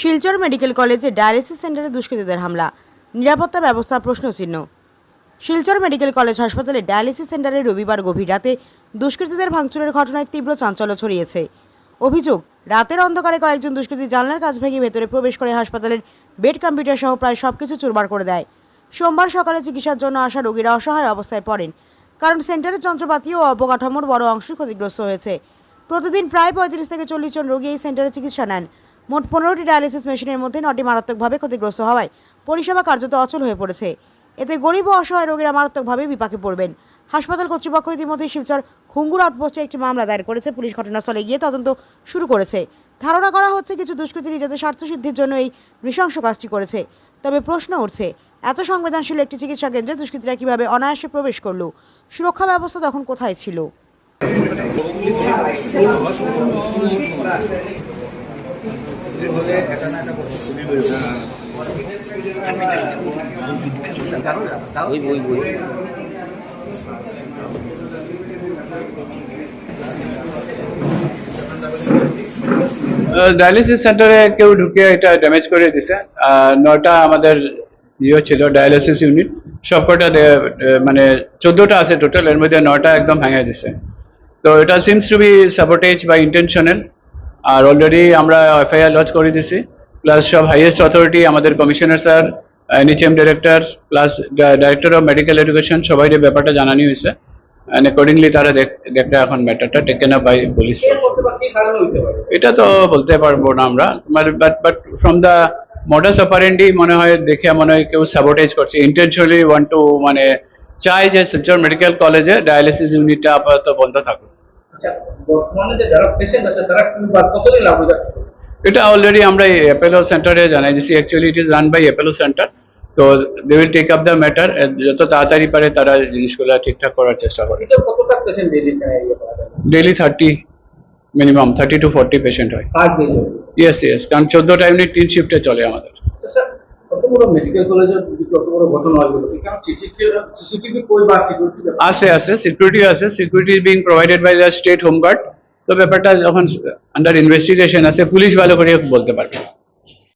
Silchar medical কলেজে dialysis সেন্টারে দুষ্কৃতীদের হামলা। নিরাপত্তা ব্যবস্থা প্রশ্নচিহ্ন। শিলচর মেডিকেল কলেজ হাসপাতালে ডায়ালিসিস সেন্টারে রবিবার গভীর রাতে দুষ্কৃতীদের ভাঙচুরের ঘটনায় তীব্র চাঞ্চল্য ছড়িয়েছে। অভিযোগ, রাতের অন্ধকারে কয়েকজন দুষ্কৃতী জানলার কাজ ভেঙে ভেতরে প্রবেশ করে হাসপাতালের বেড কম্পিউটার সহ প্রায় সবকিছু চুরবার করে দেয়। সোমবার সকালে চিকিৎসার জন্য আসা রোগীরা অসহায় অবস্থায় পড়েন, কারণ সেন্টারের যন্ত্রপাতি ও অবকাঠামোর বড় অংশই ক্ষতিগ্রস্ত হয়েছে। প্রতিদিন প্রায় পঁয়ত্রিশ থেকে চল্লিশ জন রোগী এই সেন্টারে চিকিৎসা নেন। মোট পনেরোটি ডায়ালিসিস মেশিনের মধ্যে নটি মারাত্মকভাবে ক্ষতিগ্রস্ত হওয়ায় পরিষেবা কার্যত অচল হয়ে পড়েছে। এতে গরিব ও অসহায় রোগীরা মারাত্মকভাবে বিপাকে পড়বেন। হাসপাতাল কর্তৃপক্ষ ইতিমধ্যে শিলচর খুঙ্গুর আউটপোস্টে একটি মামলা দায়ের করেছে। পুলিশ ঘটনাস্থলে গিয়ে তদন্ত শুরু করেছে। ধারণা করা হচ্ছে কিছু দুষ্কৃতী নিজেদের স্বার্থসিদ্ধির জন্য এই নৃশংস কাজটি করেছে। তবে প্রশ্ন উঠছে, এত সংবেদনশীল একটি চিকিৎসা কেন্দ্রে দুষ্কৃতীরা কীভাবে অনায়াসে প্রবেশ করল? সুরক্ষা ব্যবস্থা তখন কোথায় ছিল? ডায়ালিসিস সেন্টারে কেউ ঢুকে এটা ড্যামেজ করে দিছে। নটা আমাদের ইয়ে ছিল ডায়ালিসিস ইউনিট সবকটা মানে চোদ্দটা আছে টোটাল এর মধ্যে নটা একদম ভেঙে দিছে। তো এটা সিমস টু বি সাপোর্টেজ বা ইন্টেনশনাল আর অলরেডি আমরা এফআইআর লঞ্চ করে দিছি প্লাস সব হাইয়েস্ট অথরিটি আমাদের commissioner sir NHM director plus director of medical education সবাই ব্যাপারটা জানানি হয়েছে অ্যান্ড অ্যাকর্ডিংলি তারা দেখ- দেখতে এখন ম্যাটারটা টেকেন আপ বাই পুলিশ এটা তো বলতে পারব না আমরা but but from the modus operandi মনে হয় দেখে মনে হয় কেউ সাবোটেজ করছে। ইন্টেনশনালি ওয়ান টু মানে চাই যে শিলচর মেডিকেল কলেজে ডায়ালিসিস ইউনিটটা আপাতত বন্ধ থাকুক। বর্তমানে যে যারা পেশেন্ট আছে তারা কতদিন লাভ এটা অলরেডি আমরা অ্যাপেলো সেন্টারে জানাই দিছি। Actually it is run by Apollo centre তো they will take up the matter যত তাড়াতাড়ি পারে তারা জিনিসগুলো ঠিকঠাক করার চেষ্টা করে। Daily thirty minimum thirty to forty patient হয়। ইয়েস ইয়েস কারণ চোদ্দোটা ইউনিট তিন শিফটে চলে আমাদের। স্যার কত বড় মেডিকেল কলেজের যদি কত বড় ঘটনা হয় বলো কারণ সিসিটিভি সিসিটিভি কই বা সিকিউরিটি আছে আছে সিকিউরিটি আছে। Security is being provided by the state home guard তো ব্যাপারটা যখন আন্ডার ইনভেস্টিগেশন আছে, পুলিশ ভালো করে বলতে পারবে।